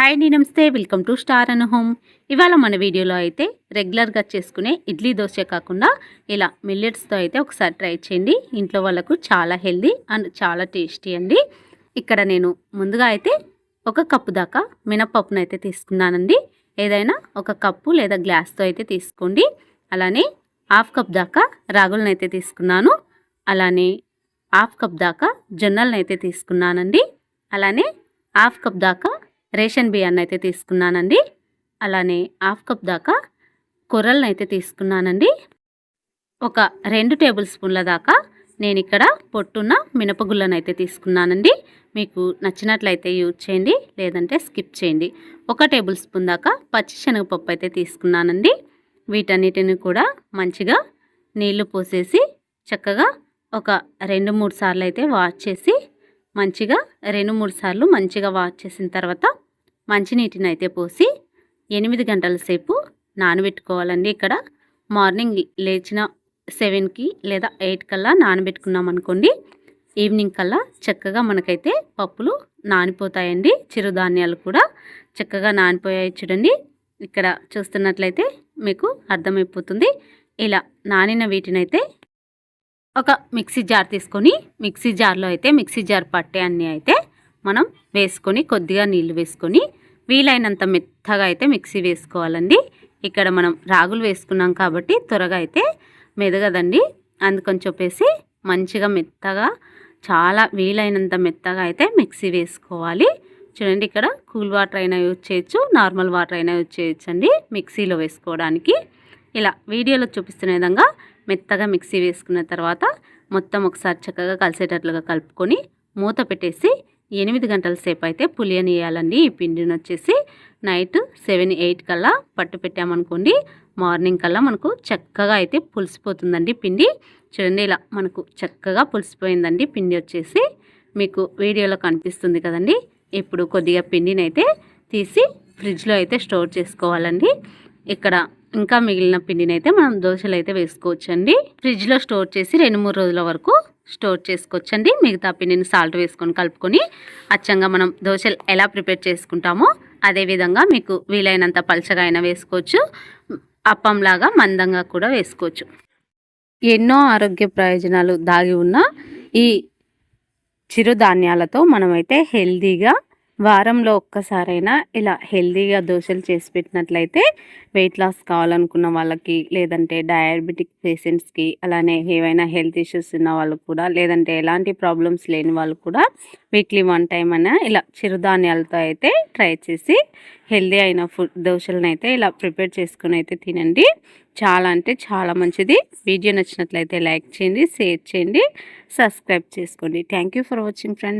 Hi అండి నమస్తే. Welcome to star on home. ఇవాళ మన వీడియోలో అయితే రెగ్యులర్గా చేసుకునే ఇడ్లీ దోశ కాకుండా ఇలా మిల్లెట్స్తో అయితే ఒకసారి ట్రై చేయండి. ఇంట్లో వాళ్ళకు చాలా హెల్దీ అండ్ చాలా టేస్టీ అండి. ఇక్కడ నేను ముందుగా అయితే ఒక కప్పు దాకా మినపప్పును అయితే తీసుకున్నానండి. ఏదైనా ఒక కప్పు లేదా గ్లాస్తో అయితే తీసుకోండి. అలానే హాఫ్ కప్ దాకా రాగులను అయితే తీసుకున్నాను. అలానే హాఫ్ కప్ దాకా జొన్నలను అయితే తీసుకున్నానండి. అలానే హాఫ్ కప్ దాకా రేషన్ బియ్యాన్ని అయితే తీసుకున్నానండి. అలానే హాఫ్ కప్ దాకా కొర్రలను అయితే తీసుకున్నానండి. ఒక రెండు టేబుల్ స్పూన్ల దాకా నేను ఇక్కడ పొట్టున్న మినపగుళ్ళను అయితే తీసుకున్నానండి. మీకు నచ్చినట్లయితే యూజ్ చేయండి లేదంటే స్కిప్ చేయండి. ఒక టేబుల్ స్పూన్ దాకా పచ్చి శనగపప్పు అయితే తీసుకున్నానండి. వీటన్నిటిని కూడా మంచిగా నీళ్ళు పోసేసి చక్కగా ఒక రెండు మూడు సార్లు అయితే వాష్ చేసి మంచిగా రెండు మూడు సార్లు మంచిగా వాష్ చేసిన తర్వాత మంచినీటిని అయితే పోసి ఎనిమిది గంటల సేపు నానబెట్టుకోవాలండి. ఇక్కడ మార్నింగ్ లేచిన సెవెన్కి లేదా ఎయిట్ కల్లా నానబెట్టుకున్నాం అనుకోండి ఈవినింగ్ కల్లా చక్కగా మనకైతే పప్పులు నానిపోతాయండి. చిరుధాన్యాలు కూడా చక్కగా నానిపోయాయి చూడండి. ఇక్కడ చూస్తున్నట్లయితే మీకు అర్థమైపోతుంది. ఇలా నానిన వీటినైతే ఒక మిక్సీ జార్ తీసుకొని మిక్సీ జార్లో అయితే మిక్సీ జార్ పట్టే అన్నీ అయితే మనం వేసుకొని కొద్దిగా నీళ్ళు వేసుకొని వీలైనంత మెత్తగా అయితే మిక్సీ వేసుకోవాలండి. ఇక్కడ మనం రాగులు వేసుకున్నాం కాబట్టి త్వరగా అయితే మెదగదండి. అందుకని చెప్పేసి మంచిగా మెత్తగా చాలా వీలైనంత మెత్తగా అయితే మిక్సీ వేసుకోవాలి. చూడండి ఇక్కడ కూల్ వాటర్ అయినా యూజ్ చేయొచ్చు నార్మల్ వాటర్ అయినా యూజ్ చేయొచ్చు అండి మిక్సీలో వేసుకోవడానికి. ఇలా వీడియోలో చూపిస్తున్న విధంగా మెత్తగా మిక్సీ వేసుకున్న తర్వాత మొత్తం ఒకసారి చక్కగా కలిసేటట్లుగా కలుపుకొని మూత పెట్టేసి ఎనిమిది గంటల సేపు అయితే పులియనియాలండి ఈ పిండిని వచ్చేసి నైట్ సెవెన్ ఎయిట్ కల్లా పట్టు పెట్టామనుకోండి మార్నింగ్ కల్లా మనకు చక్కగా అయితే పులిసిపోతుందండి పిండి. చూడండి ఇలా మనకు చక్కగా పులిసిపోయిందండి పిండి వచ్చేసి. మీకు వీడియోలో కనిపిస్తుంది కదండి. ఇప్పుడు కొద్దిగా పిండిని అయితే తీసి ఫ్రిడ్జ్లో అయితే స్టోర్ చేసుకోవాలండి. ఇక్కడ ఇంకా మిగిలిన పిండిని అయితే మనం దోశలు అయితే వేసుకోవచ్చండి. ఫ్రిడ్జ్లో స్టోర్ చేసి రెండు మూడు రోజుల వరకు స్టోర్ చేసుకోవచ్చండి. మిగతా పిండిని సాల్ట్ వేసుకొని కలుపుకొని అచ్చంగా మనం దోశలు ఎలా ప్రిపేర్ చేసుకుంటామో అదేవిధంగా మీకు వీలైనంత పలచగా అయినా వేసుకోవచ్చు. అప్పంలాగా మందంగా కూడా వేసుకోవచ్చు. ఎన్నో ఆరోగ్య ప్రయోజనాలు దాగి ఉన్న ఈ చిరుధాన్యాలతో మనమైతే హెల్దీగా వారంలో ఒక్కసారైనా ఇలా హెల్దీగా దోశలు చేసి పెట్టినట్లయితే వెయిట్ లాస్ కావాలనుకున్న వాళ్ళకి లేదంటే డయాబెటిక్ పేషెంట్స్కి అలానే ఏవైనా హెల్త్ ఇష్యూస్ ఉన్న వాళ్ళు కూడా లేదంటే ఎలాంటి ప్రాబ్లమ్స్ లేని వాళ్ళు కూడా వీక్లీ వన్ టైం అయినా ఇలా చిరుధాన్యాలతో అయితే ట్రై చేసి హెల్దీ అయిన ఫుడ్ దోశలను అయితే ఇలా ప్రిపేర్ చేసుకుని అయితే తినండి. చాలా అంటే చాలా మంచిది. వీడియో నచ్చినట్లయితే లైక్ చేయండి షేర్ చేయండి సబ్స్క్రైబ్ చేసుకోండి. Thank for watching friends